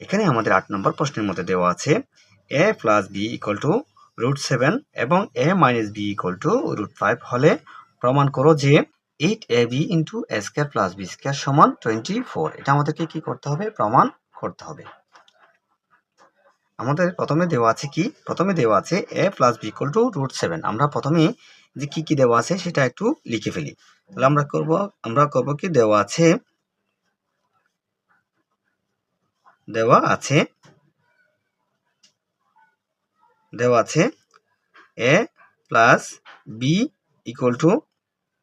এখানে আমাদের আট নম্বর প্রশ্নের মধ্যে দেওয়া আছে A plus B equal to root seven এবং A minus B equal to root five হলে প্রমাণ করো যে eight A B into A square plus B square সমান টোয়েন্টি ফোর এটা আমাদেরকে কি করতে হবে? প্রমাণ করতে হবে। আমাদের প্রথমে দেওয়া আছে কি? প্রথমে দেওয়া আছে A plus B equal to root seven আমরা প্রথমে যে কি কি দেওয়া আছে সেটা একটু লিখে ফেলি। তাহলে আমরা করব আমরা করব কি? দেওয়া আছে দেওয়া আছে। দেওয়া আছে A plus B equal to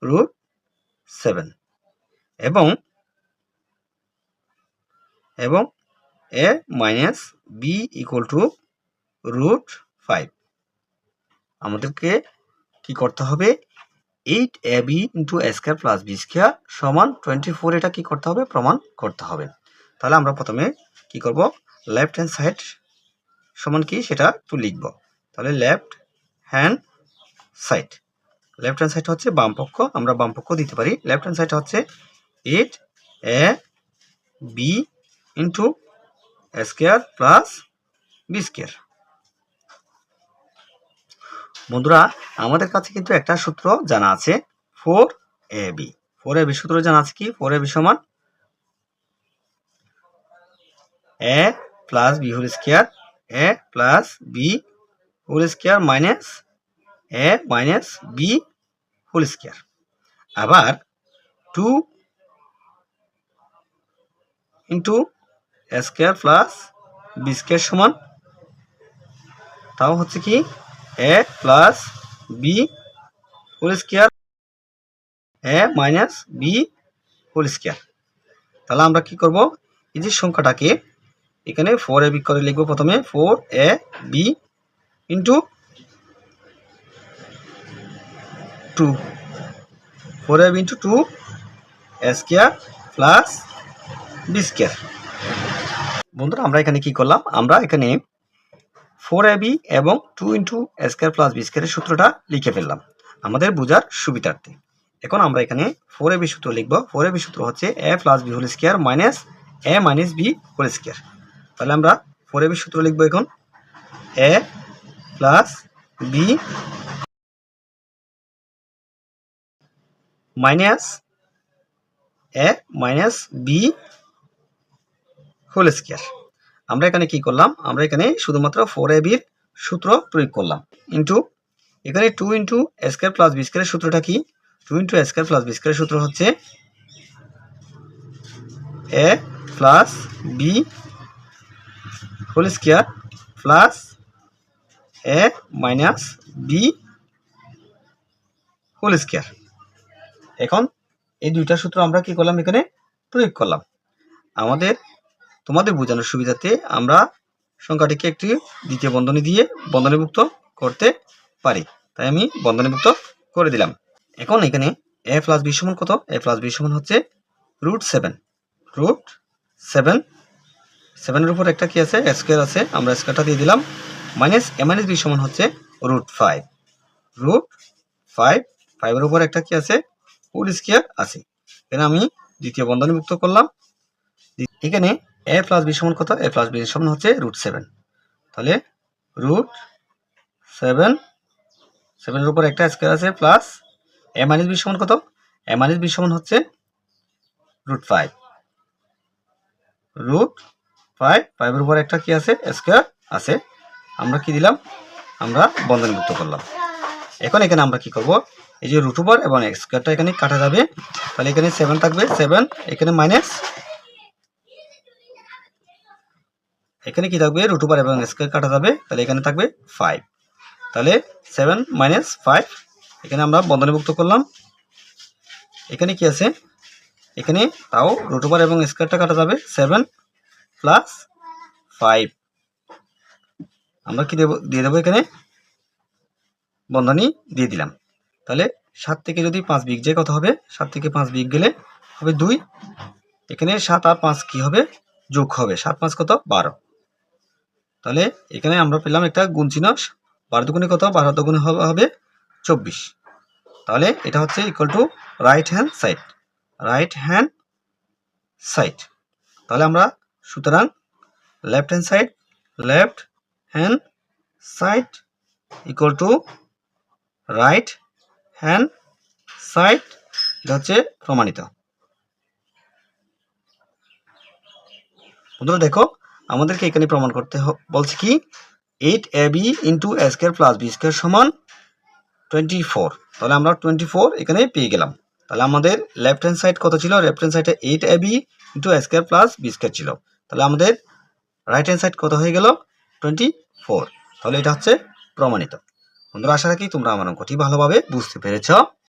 root seven এবং এবং A minus B equal to root five আমাদেরকে কি করতে হবে? Eight A B into A square plus B square সমান টোয়েন্টি ফোর এটা কি করতে হবে? প্রমাণ করতে হবে। তাহলে আমরা প্রথমে কি করব? লেফট হ্যান্ড সাইড সমান কি? সেটা একটু লিখব। তাহলে left hand side left hand side হচ্ছে বাম পক্ষ, আমরা বাম পক্ষ দিতে পারি। লেফট হ্যান্ড সাইড হচ্ছে eight A B into square plus B square বন্ধুরা, আমাদের কাছে কিন্তু একটা সূত্র জানা আছে four A B four A B সূত্র জানা আছে কি? ফোর এ বি সমান A plus B whole square A plus B whole square minus A minus B whole square আবার two into square plus B square সমান, তাও হচ্ছে কি A plus B whole square A minus B whole square তাহলে আমরা কি করব? এই যে সংখ্যাটাকে এখানে ফোর এ বি করে লিখব প্রথমে four A B into two four A B into two square plus B square বন্ধুরা, আমরা এখানে কি করলাম? আমরা এখানে ফোর এ বি এবং two into square plus B স্কোয়ারের সূত্রটা লিখে ফেললাম, আমাদের বোঝার সুবিধার্থে। এখন আমরা এখানে ফোর এ বি সূত্র লিখব। ফোর এ বি সূত্র হচ্ছে A plus B whole square minus A minus B whole square তাহলে আমরা ফোর এ বি সূত্র লিখব এখন A plus B minus A minus B whole square আমরা এখানে কি করলাম? আমরা এখানে শুধুমাত্র ফোর এ বির সূত্র প্রয়োগ করলাম। ইন্টু এখানে two into square plus B স্কোয়ারের সূত্রটা কি? Two into square plus B সূত্র হচ্ছে A plus B whole square plus A minus B whole square এখন এই দুইটা সূত্র আমরা কি করলাম? এখানে প্রয়োগ করলাম। আমাদের, তোমাদের বোঝানোর সুবিধাতে আমরা সংখ্যাটিকে একটি দ্বিতীয় বন্ধনী দিয়ে বন্ধনীভুক্ত করতে পারি। তাই আমি বন্ধনীভুক্ত করে দিলাম। এখন এখানে এ প্লাস বি সমান কত? এ প্লাস বি সমান হচ্ছে রুট সেভেন রুট সেভেন সেভেনের উপর একটা কি আছে? স্কোয়ার আছে। আমরা স্কোয়ারটা দিয়ে দিলাম। মাইনাস এ মাইনাস বি সমান হচ্ছে রুট ফাইভ রুট ফাইভ ফাইভের উপর একটা কি আছে? হোল স্কোয়ার আছে। এখানে আমি দ্বিতীয় বন্ধনীভুক্ত করলাম। এখানে এ প্লাস বি সমান কত? এ প্লাস বি সমান হচ্ছে রুট সেভেন তাহলে রুট সেভেন সেভেনের উপর একটা স্কোয়ার আছে প্লাস এ মাইনাস বি সমান কত? এ মাইনাস বি সমান হচ্ছে রুট ফাইভ রুট ফাইভ, ফাইভের উপর একটা কি আছে? স্কোয়ার আছে। আমরা কি দিলাম? আমরা বন্ধনীভুক্ত করলাম। এখন এখানে আমরা কি করব? এই যে রুট ওভার এবং স্কোয়ারটা এখানে কাটা যাবে। তাহলে এখানে সেভেন থাকবে। সেভেন এখানে মাইনাস এখানে কি থাকবে? রুট ওভার এবং স্কোয়ার কাটা যাবে। তাহলে এখানে থাকবে ফাইভ তাহলে সেভেন মাইনাস ফাইভ এখানে আমরা বন্ধনীভুক্ত করলাম। এখানে কি আছে? এখানে তাও রুট ওভার এবং স্কোয়ারটা কাটা যাবে। সেভেন প্লাস ফাইভ আমরা কি দেবো দিয়ে দেবো এখানে? বন্ধনী দিয়ে দিলাম। তাহলে সাত থেকে যদি পাঁচ বিগ যায় কত হবে? সাত থেকে পাঁচ বিগ গেলে হবে দুই। এখানে সাত আর পাঁচ কি হবে? যোগ হবে। সাত পাঁচ কত? বারো। তাহলে এখানে আমরা পেলাম একটা গুণ চিহ্ন। বারো দুগুণে কত? বারো দুগুণে হবে হবে চব্বিশ। তাহলে এটা হচ্ছে equal to right hand side right hand side তাহলে আমরা সুতরাং left hand side left hand side equal to right hand side এটা হচ্ছে প্রমাণিত। বন্ধুরা দেখো, আমাদেরকে এখানে প্রমাণ করতে বলছে কি eight A B into A square plus B square সমান টোয়েন্টি ফোর তাহলে আমরা টোয়েন্টি ফোর এখানে পেয়ে গেলাম। তাহলে আমাদের লেফট হ্যান্ড সাইড কত ছিল? লেফট হ্যান্ড সাইডে eight A B into A square plus B square ছিল। তাহলে আমাদের রাইট হ্যান্ড সাইড কত হয়ে গেল? টোয়েন্টি ফোর তাহলে এটা হচ্ছে প্রমাণিত। বন্ধুরা, আশা রাখি তোমরা আমার অঙ্কটি ভালোভাবে বুঝতে পেরেছ।